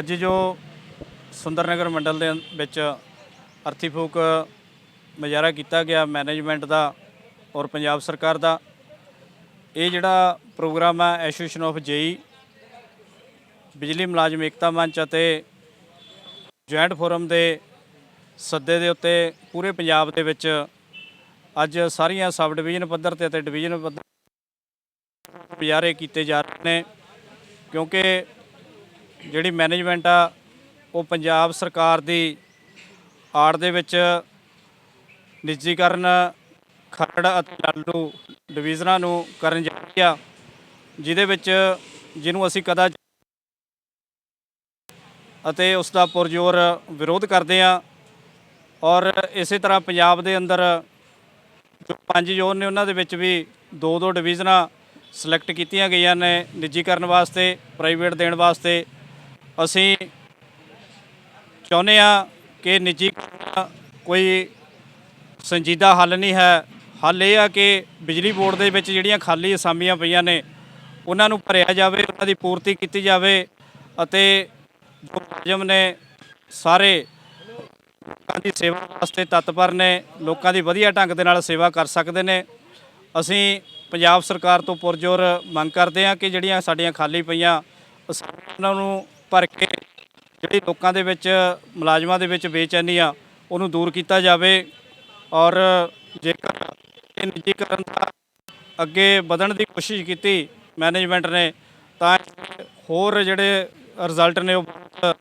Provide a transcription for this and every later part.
ਅੱਜ ਜੋ ਸੁੰਦਰਨਗਰ ਮੰਡਲ ਦੇ ਵਿੱਚ ਅਰਥੀ ਫੂਕ ਮੁਜ਼ਾਹਰਾ ਕੀਤਾ ਗਿਆ ਮੈਨੇਜਮੈਂਟ ਦਾ ਔਰ ਪੰਜਾਬ ਸਰਕਾਰ ਦਾ, ਇਹ ਜਿਹੜਾ ਪ੍ਰੋਗਰਾਮ ਹੈ ਐਸੋਸੀਏਸ਼ਨ ਆਫ ਜੇਈ ਬਿਜਲੀ ਮੁਲਾਜ਼ਮ ਏਕਤਾ ਮੰਚ ਅਤੇ ਜੁਆਇੰਟ ਫੋਰਮ ਦੇ ਸੱਦੇ ਦੇ ਉੱਤੇ ਪੂਰੇ ਪੰਜਾਬ ਦੇ ਵਿੱਚ ਅੱਜ ਸਾਰੀਆਂ ਸਬ ਡਿਵੀਜ਼ਨ ਪੱਧਰ ਤੇ ਅਤੇ ਡਿਵੀਜ਼ਨ ਪੱਧਰ ਮੁਜ਼ਾਹਰੇ ਕੀਤੇ ਜਾ ਰਹੇ ਨੇ, ਕਿਉਂਕਿ ਜਿਹੜੀ ਮੈਨੇਜਮੈਂਟ ਆ, ਉਹ ਪੰਜਾਬ ਸਰਕਾਰ ਦੀ ਆੜ ਦੇ ਵਿੱਚ ਨਿੱਜੀਕਰਨ, ਖਰੜ ਅਤੇ ਲਾਲੂ ਡਿਵੀਜ਼ਨਾਂ ਨੂੰ ਕਰਨ ਜਾ ਰਹੀ ਆ, ਜਿਹਦੇ ਵਿੱਚ ਜਿਹਨੂੰ ਅਸੀਂ ਕਦਾ ਅਤੇ ਉਸ ਦਾ ਪੁਰਜ਼ੋਰ ਵਿਰੋਧ ਕਰਦੇ ਆ ਔਰ ਇਸੇ ਤਰ੍ਹਾਂ ਪੰਜਾਬ ਦੇ ਅੰਦਰ ਜੋ ਪੰਜ ਜ਼ੋਨ ਨੇ, ਉਹਨਾਂ ਦੇ ਵਿੱਚ ਵੀ ਦੋ ਦੋ ਡਿਵੀਜ਼ਨਾਂ ਸਿਲੈਕਟ ਕੀਤੀਆਂ ਗਈਆਂ ਨੇ ਨਿੱਜੀਕਰਨ ਵਾਸਤੇ ਪ੍ਰਾਈਵੇਟ ਦੇਣ ਵਾਸਤੇ ਅਸੀਂ ਚਾਹੁੰਦੇ ਆ ਕਿ ਨਿੱਜੀ ਕੋਈ ਸੰਜੀਦਾ ਹੱਲ ਨਹੀਂ ਹੈ। ਹੱਲ ਇਹ ਆ ਕਿ ਬਿਜਲੀ ਬੋਰਡ ਦੇ ਵਿੱਚ ਜਿਹੜੀਆਂ ਖਾਲੀ ਅਸਾਮੀਆਂ ਪਈਆਂ ਨੇ, ਉਹਨਾਂ ਨੂੰ ਭਰਿਆ ਜਾਵੇ, ਉਹਨਾਂ ਦੀ ਪੂਰਤੀ ਕੀਤੀ ਜਾਵੇ ਅਤੇ ਜੋ ਮੁਲਾਜ਼ਮ ਨੇ ਸਾਰੇ ਲੋਕਾਂ ਦੀ ਸੇਵਾ ਵਾਸਤੇ ਤਤਪਰ ਨੇ, ਲੋਕਾਂ ਦੀ ਵਧੀਆ ਢੰਗ ਦੇ ਨਾਲ ਸੇਵਾ ਕਰ ਸਕਦੇ ਨੇ। ਅਸੀਂ ਪੰਜਾਬ ਸਰਕਾਰ ਤੋਂ ਪੁਰਜ਼ੋਰ ਮੰਗ ਕਰਦੇ ਹਾਂ ਕਿ ਜਿਹੜੀਆਂ ਸਾਡੀਆਂ ਖਾਲੀ ਪਈਆਂ ਅਸਾਮੀਆਂ, ਉਹਨਾਂ ਨੂੰ ਭਰ ਕੇ ਜਿਹੜੀ ਲੋਕਾਂ ਦੇ ਵਿੱਚ, ਮੁਲਾਜ਼ਮਾਂ ਦੇ ਵਿੱਚ ਬੇਚੈਨੀ ਆ ਉਹਨੂੰ ਦੂਰ ਕੀਤਾ ਜਾਵੇ ਔਰ ਜੇਕਰ ਇਹ ਨਿੱਜੀਕਰਨ ਦਾ ਅੱਗੇ ਵਧਣ ਦੀ ਕੋਸ਼ਿਸ਼ ਕੀਤੀ ਮੈਨੇਜਮੈਂਟ ਨੇ, ਤਾਂ ਹੋਰ ਜਿਹੜੇ ਰਿਜ਼ਲਟ ਨੇ ਉਹ ਬਹੁਤ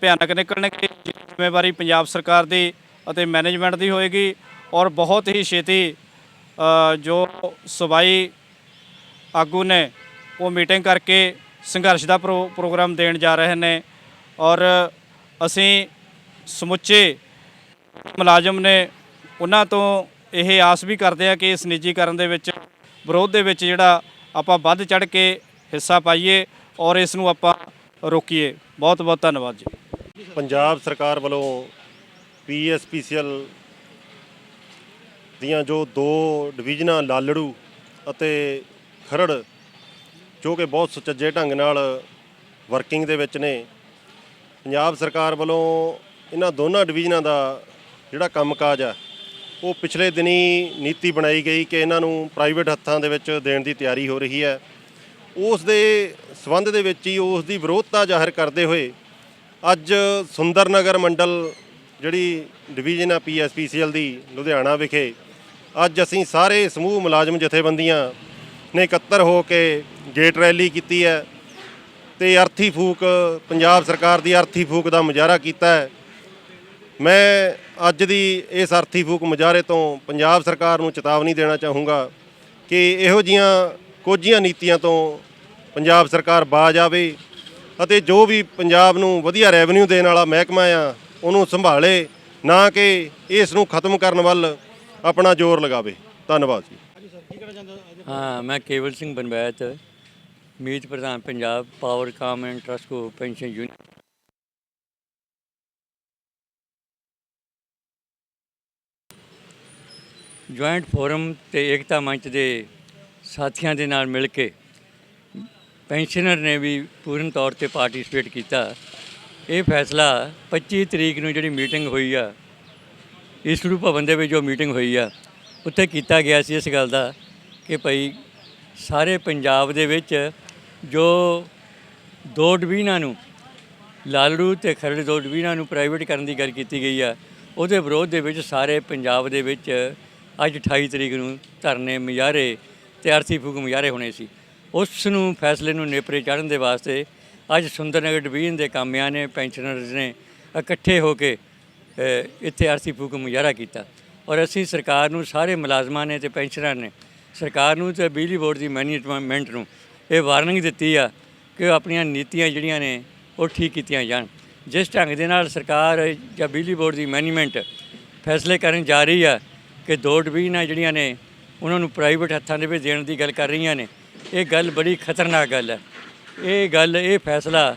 ਭਿਆਨਕ ਨਿਕਲਣਗੇ ਜ਼ਿੰਮੇਵਾਰੀ ਪੰਜਾਬ ਸਰਕਾਰ ਦੀ ਅਤੇ ਮੈਨੇਜਮੈਂਟ ਦੀ ਹੋਏਗੀ ਔਰ ਬਹੁਤ ਹੀ ਛੇਤੀ ਜੋ ਸਬਾਈ ਆਗੂ ਨੇ ਉਹ ਮੀਟਿੰਗ ਕਰਕੇ ਸੰਘਰਸ਼ ਦਾ ਪ੍ਰੋ- ਪ੍ਰੋਗਰਾਮ ਦੇਣ ਜਾ ਰਹੇ ਨੇ ਔਰ ਅਸੀਂ ਸਮੁੱਚੇ ਮੁਲਾਜ਼ਮ ਨੇ ਉਹਨਾਂ ਤੋਂ ਇਹ ਆਸ ਵੀ ਕਰਦੇ ਆ ਕਿ ਇਸ ਨਿੱਜੀਕਰਨ ਦੇ ਵਿੱਚ, ਵਿਰੋਧ ਦੇ ਵਿੱਚ ਜਿਹੜਾ ਆਪਾਂ ਵੱਧ ਚੜ ਕੇ ਹਿੱਸਾ ਪਾਈਏ ਔਰ ਇਸ ਨੂੰ ਆਪਾਂ ਰੋਕੀਏ। ਬਹੁਤ ਬਹੁਤ ਧੰਨਵਾਦ ਜੀ। ਪੰਜਾਬ ਸਰਕਾਰ ਵੱਲੋਂ ਪੀਐਸਪੀਸੀਐਲ ਦੀਆਂ ਜੋ ਦੋ ਡਿਵੀਜ਼ਨਾਂ ਲਾਲੜੂ ਅਤੇ ਖਰੜ ਜੋ ਕਿ ਬਹੁਤ ਸੁਚੱਜੇ ਢੰਗ ਨਾਲ ਵਰਕਿੰਗ ਦੇ ਵਿੱਚ ਨੇ। ਪੰਜਾਬ ਸਰਕਾਰ ਵੱਲੋਂ ਇਹਨਾਂ ਦੋਨਾਂ ਡਿਵੀਜ਼ਨਾਂ ਦਾ ਜਿਹੜਾ ਕੰਮਕਾਜ ਆ, ਉਹ ਪਿਛਲੇ ਦਿਨੀ ਨੀਤੀ ਬਣਾਈ ਗਈ ਕਿ ਇਹਨਾਂ ਨੂੰ ਪ੍ਰਾਈਵੇਟ ਹੱਥਾਂ ਦੇ ਵਿੱਚ ਦੇਣ ਦੀ ਤਿਆਰੀ ਹੋ ਰਹੀ ਹੈ। ਉਸ ਦੇ ਸਬੰਧ ਦੇ ਵਿੱਚ ਹੀ ਉਸ ਦੀ ਵਿਰੋਧਤਾ ਜ਼ਾਹਰ ਕਰਦੇ ਹੋਏ ਅੱਜ ਸੁੰਦਰ ਨਗਰ ਮੰਡਲ ਜਿਹੜੀ ਡਿਵੀਜ਼ਨ ਆ ਪੀਐਸਪੀਸੀਐਲ ਦੀ, ਲੁਧਿਆਣਾ ਵਿਖੇ ਅੱਜ ਅਸੀਂ ਸਾਰੇ ਸਮੂਹ ਮੁਲਾਜ਼ਮ ਜਥੇਬੰਦੀਆਂ ਨੇ ਇਕੱਤਰ ਹੋ ਕੇ ਗੇਟ ਰੈਲੀ ਕੀਤੀ ਹੈ ਤੇ ਅਰਥੀ ਫੂਕ, ਪੰਜਾਬ ਸਰਕਾਰ ਦੀ ਅਰਥੀ ਫੂਕ ਦਾ ਮੁਜ਼ਾਹਰਾ ਕੀਤਾ ਹੈ। ਮੈਂ ਅੱਜ ਦੀ ਇਸ ਅਰਥੀ ਫੂਕ ਮੁਜ਼ਾਹਰੇ ਤੋਂ ਪੰਜਾਬ ਸਰਕਾਰ ਨੂੰ ਚੇਤਾਵਨੀ ਦੇਣਾ ਚਾਹੂੰਗਾ ਕਿ ਇਹੋ ਜੀਆਂ ਕੋਝੀਆਂ ਨੀਤੀਆਂ ਤੋਂ ਪੰਜਾਬ ਸਰਕਾਰ ਬਾਜ ਆਵੇ ਅਤੇ ਜੋ ਵੀ ਪੰਜਾਬ ਨੂੰ ਵਧੀਆ ਰੈਵਨਿਊ ਦੇਣ ਵਾਲਾ ਮਹਿਕਮਾ ਆ, ਉਹਨੂੰ ਸੰਭਾਲੇ, ਨਾ ਕਿ ਇਸ ਨੂੰ ਖਤਮ ਕਰਨ ਵੱਲ ਆਪਣਾ ਜ਼ੋਰ ਲਗਾਵੇ। ਧੰਨਵਾਦ ਜੀ। ਹਾਂ, ਮੈਂ ਕੇਵਲ ਸਿੰਘ ਬਨਵੈਤ ਮੀਤ ਪ੍ਰਧਾਨ ਪੰਜਾਬ ਪਾਵਰ ਕਾਮ ਐਂਡ ਟਰਸਟ ਕੋ ਪੈਨਸ਼ਨ ਯੂਨੀਅਨ ਜੁਆਇੰਟ ਫੋਰਮ ਤੇ ਏਕਤਾ ਮੰਚ ਦੇ ਸਾਥੀਆਂ ਦੇ ਨਾਲ ਮਿਲ ਕੇ ਪੈਨਸ਼ਨਰ ਨੇ ਵੀ ਪੂਰਨ ਤੌਰ ਤੇ ਪਾਰਟਿਸਿਪੇਟ ਕੀਤਾ। ਇਹ ਫੈਸਲਾ 25 ਤਰੀਕ ਨੂੰ ਜਿਹੜੀ ਮੀਟਿੰਗ ਹੋਈ ਆ, ਇਸ ਭਵਨ ਦੇ ਵਿੱਚ ਜੋ ਮੀਟਿੰਗ ਹੋਈ ਆ, ਉੱਥੇ ਕੀਤਾ ਗਿਆ ਸੀ ਇਸ ਗੱਲ ਦਾ। ਕਿ ਭਈ ਸਾਰੇ ਪੰਜਾਬ ਦੇ ਵਿੱਚ ਜੋ ਦੋ ਡਿਵੀਜ਼ਨਾਂ ਨੂੰ, ਲਾਲੜੂ ਤੇ ਖਰੜ ਦੋ ਡਿਵੀਜ਼ਨਾਂ ਨੂੰ ਪ੍ਰਾਈਵੇਟ ਕਰਨ ਦੀ ਗੱਲ ਕੀਤੀ ਗਈ ਆ, ਉਹਦੇ ਵਿਰੋਧ ਦੇ ਵਿੱਚ ਸਾਰੇ ਪੰਜਾਬ ਦੇ ਵਿੱਚ ਅੱਜ 28 ਤਰੀਕ ਨੂੰ ਧਰਨੇ ਮੁਜ਼ਾਹਰੇ ਤੇ ਆਰਥੀ ਫੂਕ ਮੁਜ਼ਾਹਰੇ ਹੋਣੇ ਸੀ। ਉਸ ਨੂੰ ਫੈਸਲੇ ਨੂੰ ਨੇਪਰੇ ਚਾੜਨ ਦੇ ਵਾਸਤੇ ਅੱਜ ਸੁੰਦਰਨਗਰ ਡਿਵੀਜ਼ਨ ਦੇ ਕਾਮਿਆਂ ਨੇ ਪੈਨਸ਼ਨਰਜ਼ ਨੇ ਇਕੱਠੇ ਹੋ ਕੇ ਇੱਥੇ ਆਰਥੀ ਫੂਕ ਮੁਜ਼ਾਹਰਾ ਕੀਤਾ। ਔਰ ਅਸੀਂ ਸਰਕਾਰ ਨੂੰ, ਸਾਰੇ ਮੁਲਾਜ਼ਮਾਂ ਨੇ ਤੇ ਪੈਨਸ਼ਨਰਾਂ ਨੇ ਸਰਕਾਰ ਨੂੰ ਤੇ ਬਿਜਲੀ ਬੋਰਡ ਦੀ ਮੈਨੇਜਮੈਂਟ ਨੂੰ ਇਹ ਵਾਰਨਿੰਗ ਦਿੱਤੀ ਆ ਕਿ ਉਹ ਆਪਣੀਆਂ ਨੀਤੀਆਂ ਜਿਹੜੀਆਂ ਨੇ ਉਹ ਠੀਕ ਕੀਤੀਆਂ ਜਾਣ। ਜਿਸ ਢੰਗ ਦੇ ਨਾਲ ਸਰਕਾਰ ਜਾਂ ਬਿਜਲੀ ਬੋਰਡ ਦੀ ਮੈਨੇਜਮੈਂਟ ਫੈਸਲੇ ਕਰਨ ਜਾ ਰਹੀ ਆ ਕਿ ਦੋ ਡਿਵੀਜ਼ਨਾਂ ਜਿਹੜੀਆਂ ਨੇ ਉਹਨਾਂ ਨੂੰ ਪ੍ਰਾਈਵੇਟ ਹੱਥਾਂ ਦੇ ਵਿੱਚ ਦੇਣ ਦੀ ਗੱਲ ਕਰ ਰਹੀਆਂ ਨੇ, ਇਹ ਗੱਲ ਬੜੀ ਖਤਰਨਾਕ ਗੱਲ ਹੈ ਇਹ ਗੱਲ, ਇਹ ਫੈਸਲਾ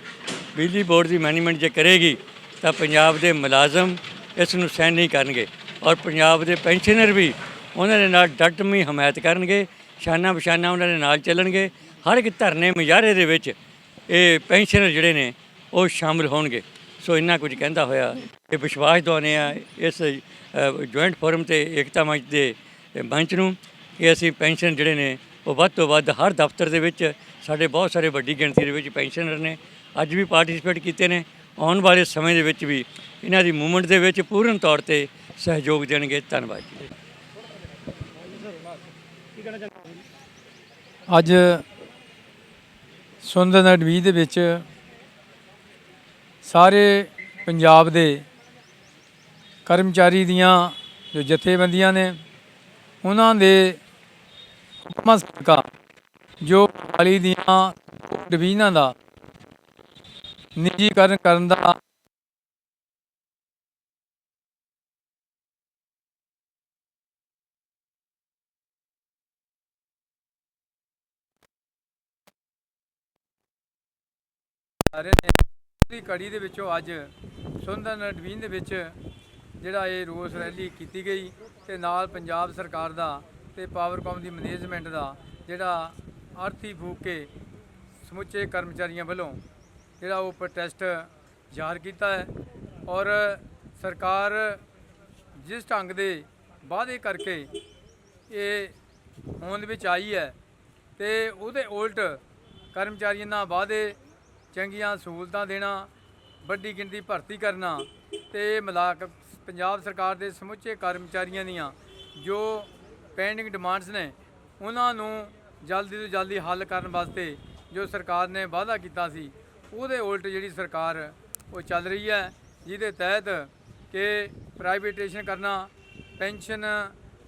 ਬਿਜਲੀ ਬੋਰਡ ਦੀ ਮੈਨੇਜਮੈਂਟ ਜੇ ਕਰੇਗੀ ਤਾਂ ਪੰਜਾਬ ਦੇ ਮੁਲਾਜ਼ਮ ਇਸ ਨੂੰ ਸਹਿਣ ਨਹੀਂ ਕਰਨਗੇ ਔਰ ਪੰਜਾਬ ਦੇ ਪੈਨਸ਼ਨਰ ਵੀ ਉਹਨਾਂ ਦੇ ਨਾਲ ਡਟਮੀ ਹਮਾਇਤ ਕਰਨਗੇ, ਸ਼ਾਨਾ ਬਸ਼ਾਨਾ ਉਹਨਾਂ ਦੇ ਨਾਲ ਚੱਲਣਗੇ, ਹਰ ਇੱਕ ਧਰਨੇ ਮੁਜ਼ਾਹਰੇ ਦੇ ਵਿੱਚ ਇਹ ਪੈਨਸ਼ਨਰ ਜਿਹੜੇ ਨੇ, ਉਹ ਸ਼ਾਮਲ ਹੋਣਗੇ। ਸੋ ਇੰਨਾ ਕੁਝ ਕਹਿੰਦਾ ਹੋਇਆ, ਇਹ ਵਿਸ਼ਵਾਸ ਦਵਾਉਂਦੇ ਆ ਇਸ ਜੁਆਇੰਟ ਫੋਰਮ ਤੇ ਏਕਤਾ ਮੰਚ ਦੇ ਮੰਚ ਨੂੰ ਕਿ ਅਸੀਂ ਪੈਨਸ਼ਨ ਜਿਹੜੇ ਨੇ, ਉਹ ਵੱਧ ਤੋਂ ਵੱਧ ਹਰ ਦਫ਼ਤਰ ਦੇ ਵਿੱਚ, ਸਾਡੇ ਬਹੁਤ ਸਾਰੇ ਵੱਡੀ ਗਿਣਤੀ ਦੇ ਵਿੱਚ ਪੈਨਸ਼ਨਰ ਨੇ, ਅੱਜ ਵੀ ਪਾਰਟਿਸਿਪੇਟ ਕੀਤੇ ਨੇ, ਆਉਣ ਵਾਲੇ ਸਮੇਂ ਦੇ ਵਿੱਚ ਵੀ ਇਹਨਾਂ ਦੀ ਮੂਵਮੈਂਟ ਦੇ ਵਿੱਚ ਪੂਰਨ ਤੌਰ ਤੇ ਸਹਿਯੋਗ ਦੇਣਗੇ। ਧੰਨਵਾਦ ਜੀ। ਅੱਜ ਸੁੰਦਰਨਗਰ ਡਵੀਜ਼ਨ ਦੇ ਵਿੱਚ ਸਾਰੇ ਪੰਜਾਬ ਦੇ ਕਰਮਚਾਰੀ ਦੀਆਂ ਜੋ ਜਥੇਬੰਦੀਆਂ ਨੇ, ਉਹਨਾਂ ਦੇ ਹੁਕਮਾਂ ਸਦਕਾ ਜੋ ਹਾਲੀ ਦੀਆਂ ਡਿਵੀਜ਼ਨਾਂ ਦਾ ਨਿੱਜੀਕਰਨ ਕਰਨ ਦਾ ਰਹੇ ਨੇ। ਦੀ ਕੜੀ ਦੇ ਵਿੱਚੋਂ ਅੱਜ ਸੁੰਦਰਨਗਰ ਡਿਵੀਜ਼ਨ ਦੇ ਵਿੱਚ ਜਿਹੜਾ ਇਹ ਰੋਸ ਰੈਲੀ ਕੀਤੀ ਗਈ ਤੇ ਨਾਲ ਪੰਜਾਬ ਸਰਕਾਰ ਦਾ ਤੇ ਪਾਵਰਕਾਮ ਦੀ ਮੈਨੇਜਮੈਂਟ ਦਾ ਜਿਹੜਾ ਅਰਥੀ ਫੂਕ ਕੇ ਸਮੁੱਚੇ ਕਰਮਚਾਰੀਆਂ ਵੱਲੋਂ ਜਿਹੜਾ ਉਹ ਪ੍ਰੋਟੈਸਟ ਜ਼ਾਹਰ ਕੀਤਾ ਹੈ ਔਰ ਸਰਕਾਰ ਜਿਸ ਢੰਗ ਦੇ ਵਾਅਦੇ ਕਰਕੇ ਇਹ ਹੋਂਦ ਵਿੱਚ ਆਈ ਹੈ ਤੇ ਉਹਦੇ ਉਲਟ ਕਰਮਚਾਰੀਆਂ ਨਾਲ ਵਾਅਦੇ ਚੰਗੀਆਂ ਸਹੂਲਤਾਂ ਦੇਣਾ, ਵੱਡੀ ਗਿਣਤੀ ਭਰਤੀ ਕਰਨਾ ਤੇ ਮਲਾਕ ਪੰਜਾਬ ਸਰਕਾਰ ਦੇ ਸਮੁੱਚੇ ਕਰਮਚਾਰੀਆਂ ਦੀਆਂ ਜੋ ਪੈਂਡਿੰਗ ਡਿਮਾਂਡਸ ਨੇ, ਉਹਨਾਂ ਨੂੰ ਜਲਦੀ ਤੋਂ ਜਲਦੀ ਹੱਲ ਕਰਨ ਵਾਸਤੇ ਜੋ ਸਰਕਾਰ ਨੇ ਵਾਅਦਾ ਕੀਤਾ ਸੀ, ਉਹਦੇ ਉਲਟ ਜਿਹੜੀ ਸਰਕਾਰ ਉਹ ਚੱਲ ਰਹੀ ਹੈ, ਜਿਹਦੇ ਤਹਿਤ ਕਿ ਪ੍ਰਾਈਵੇਟੇਸ਼ਨ ਕਰਨਾ, ਪੈਨਸ਼ਨ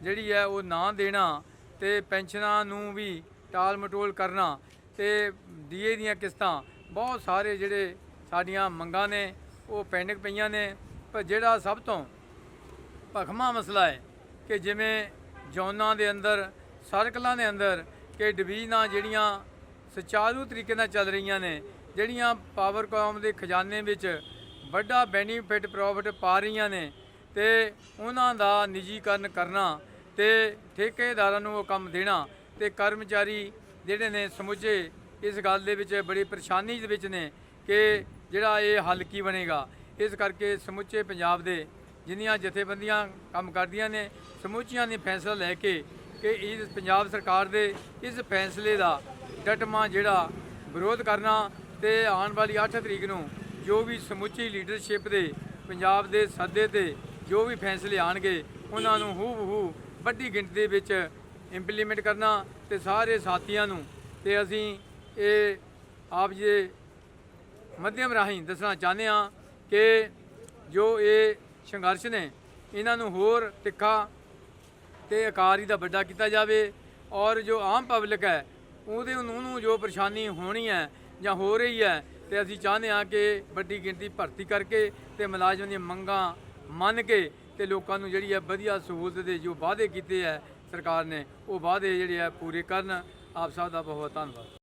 ਜਿਹੜੀ ਹੈ ਉਹ ਨਾ ਦੇਣਾ ਤੇ ਪੈਨਸ਼ਨਾਂ ਨੂੰ ਵੀ ਟਾਲ ਮਟੋਲ ਕਰਨਾ ਤੇ ਡੀਏ ਦੀਆਂ ਕਿਸ਼ਤਾਂ ਬਹੁਤ ਸਾਰੇ ਜਿਹੜੇ ਸਾਡੀਆਂ ਮੰਗਾਂ ਨੇ, ਉਹ ਪੈਂਡਿੰਗ ਪਈਆਂ ਨੇ। ਪਰ ਜਿਹੜਾ ਸਭ ਤੋਂ ਭਖਮਾ ਮਸਲਾ ਹੈ ਕਿ ਜਿਵੇਂ ਜੌਨਾਂ ਦੇ ਅੰਦਰ, ਸਰਕਲਾਂ ਦੇ ਅੰਦਰ ਕਿ ਡਿਵੀਜ਼ਨਾਂ ਜਿਹੜੀਆਂ ਸੁਚਾਰੂ ਤਰੀਕੇ ਨਾਲ ਚੱਲ ਰਹੀਆਂ ਨੇ, ਜਿਹੜੀਆਂ ਪਾਵਰਕਾਮ ਦੇ ਖਜ਼ਾਨੇ ਵਿੱਚ ਵੱਡਾ ਬੈਨੀਫਿਟ, ਪ੍ਰੋਫਿਟ ਪਾ ਰਹੀਆਂ ਨੇ ਤੇ ਉਹਨਾਂ ਦਾ ਨਿੱਜੀਕਰਨ ਕਰਨਾ ਤੇ ਠੇਕੇਦਾਰਾਂ ਨੂੰ ਉਹ ਕੰਮ ਦੇਣਾ ਤੇ ਕਰਮਚਾਰੀ ਜਿਹੜੇ ਨੇ ਸਮੁੱਚੇ ਇਸ ਗੱਲ ਦੇ ਵਿੱਚ ਬੜੀ ਪਰੇਸ਼ਾਨੀ ਦੇ ਵਿੱਚ ਨੇ ਕਿ ਜਿਹੜਾ ਇਹ ਹੱਲ ਕੀ ਬਣੇਗਾ। ਇਸ ਕਰਕੇ ਸਮੁੱਚੇ ਪੰਜਾਬ ਦੇ ਜਿੰਨੀਆਂ ਜਥੇਬੰਦੀਆਂ ਕੰਮ ਕਰਦੀਆਂ ਨੇ, ਸਮੁੱਚੀਆਂ ਨੇ ਫੈਸਲਾ ਲੈ ਕੇ ਕਿ ਇਸ ਪੰਜਾਬ ਸਰਕਾਰ ਦੇ ਇਸ ਫੈਸਲੇ ਦਾ ਡਟਮਾ ਜਿਹੜਾ ਵਿਰੋਧ ਕਰਨਾ ਤੇ ਆਉਣ ਵਾਲੀ 8 ਤਰੀਕ ਨੂੰ ਜੋ ਵੀ ਸਮੁੱਚੀ ਲੀਡਰਸ਼ਿਪ ਦੇ ਪੰਜਾਬ ਦੇ ਸੱਦੇ ਤੇ ਜੋ ਵੀ ਫੈਸਲੇ ਆਣਗੇ ਉਹਨਾਂ ਨੂੰ ਹੂ ਹੂ ਵੱਡੀ ਗਿਣਤੀ ਵਿੱਚ ਇੰਪਲੀਮੈਂਟ ਕਰਨਾ ਤੇ ਸਾਰੇ ਸਾਥੀਆਂ ਨੂੰ ਤੇ ਅਸੀਂ ਇਹ ਆਪ ਜੀ ਦੇ ਮੱਧਿਅਮ ਰਾਹੀਂ ਦੱਸਣਾ ਚਾਹੁੰਦੇ ਹਾਂ ਕਿ ਜੋ ਇਹ ਸੰਘਰਸ਼ ਨੇ, ਇਹਨਾਂ ਨੂੰ ਹੋਰ ਤਿੱਖਾ ਤੇ ਆਕਾਰ ਹੀ ਦਾ ਵੱਡਾ ਕੀਤਾ ਜਾਵੇ ਔਰ ਜੋ ਆਮ ਪਬਲਿਕ ਹੈ, ਉਹਦੇ ਉਹਨੂੰ ਜੋ ਪਰੇਸ਼ਾਨੀ ਹੋਣੀ ਹੈ ਜਾਂ ਹੋ ਰਹੀ ਹੈ, ਤੇ ਅਸੀਂ ਚਾਹੁੰਦੇ ਹਾਂ ਕਿ ਵੱਡੀ ਗਿਣਤੀ ਭਰਤੀ ਕਰਕੇ ਤੇ ਮੁਲਾਜ਼ਮ ਦੀਆਂ ਮੰਗਾਂ ਮੰਨ ਕੇ ਤੇ ਲੋਕਾਂ ਨੂੰ ਜਿਹੜੀ ਹੈ ਵਧੀਆ ਸਹੂਲਤ ਦੇ ਜੋ ਵਾਅਦੇ ਕੀਤੇ ਹੈ ਸਰਕਾਰ ਨੇ, ਉਹ ਵਾਅਦੇ ਜਿਹੜੇ ਹੈ ਪੂਰੇ ਕਰਨ। ਆਪ ਸਭ ਦਾ ਬਹੁਤ ਬਹੁਤ ਧੰਨਵਾਦ।